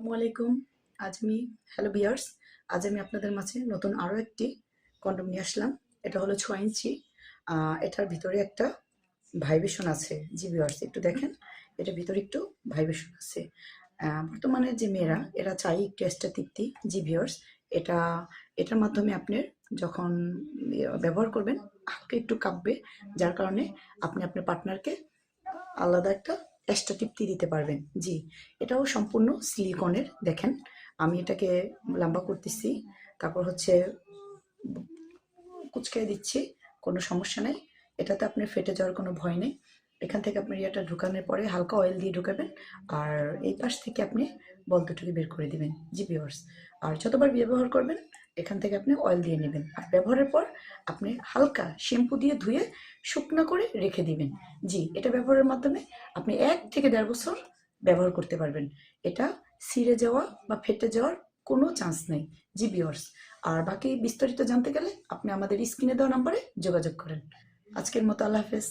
আসসালামু আলাইকুম। আজ আমি হ্যালো বিয়ার্স আজ আমি আপনাদের মাঝে নতুন আরও একটি কন্ডম নিয়ে আসলাম। এটা হলো ছয় ইঞ্চি। এটার ভিতরে একটা ভাইব্রেশন আছে, জি বিয়ার্স একটু দেখেন। এটার ভিতরে একটু ভাইব্রেশন আছে। বর্তমানে যে মেয়েরা, এরা চাই একটু এক্সট্রা তৃপ্তি জি বিয়ার্স এটা, এটার মাধ্যমে আপনি যখন ব্যবহার করবেন, হালকা একটু কাঁপবে, যার কারণে আপনি আপনার পার্টনারকে আলাদা একটা এক্সট্রা টিপতি দিতে পারবেন। জি, এটাও সম্পূর্ণ সিলিকনের। দেখেন, আমি এটাকে লম্বা করতেছি, তারপর হচ্ছে কুচকাই দিচ্ছি, কোনো সমস্যা নেই। এটাতে আপনার ফেটে যাওয়ার কোনো ভয় নেই। এখান থেকে আপনার ইয়েটা ঢুকানোর পরে হালকা অয়েল দিয়ে ঢুকাবেন আর এই পাশ থেকে আপনি বল বের করে দিবেন, জি ভিওর্স আর যতবার ব্যবহার করবেন, এখান থেকে আপনি অয়েল দিয়ে নেবেন। আর ব্যবহারের পর আপনি হালকা শ্যাম্পু দিয়ে ধুয়ে শুকনো করে রেখে দিবেন। জি, এটা ব্যবহারের মাধ্যমে আপনি এক থেকে দেড় বছর ব্যবহার করতে পারবেন। এটা ছিঁড়ে যাওয়া বা ফেটে যাওয়ার কোনো চান্স নেই, জি ভিওর্স আর বাকি বিস্তারিত জানতে গেলে আপনি আমাদের স্ক্রিনে দেওয়া নাম্বারে যোগাযোগ করেন। আজকের মতো আল্লাহ হাফেজ।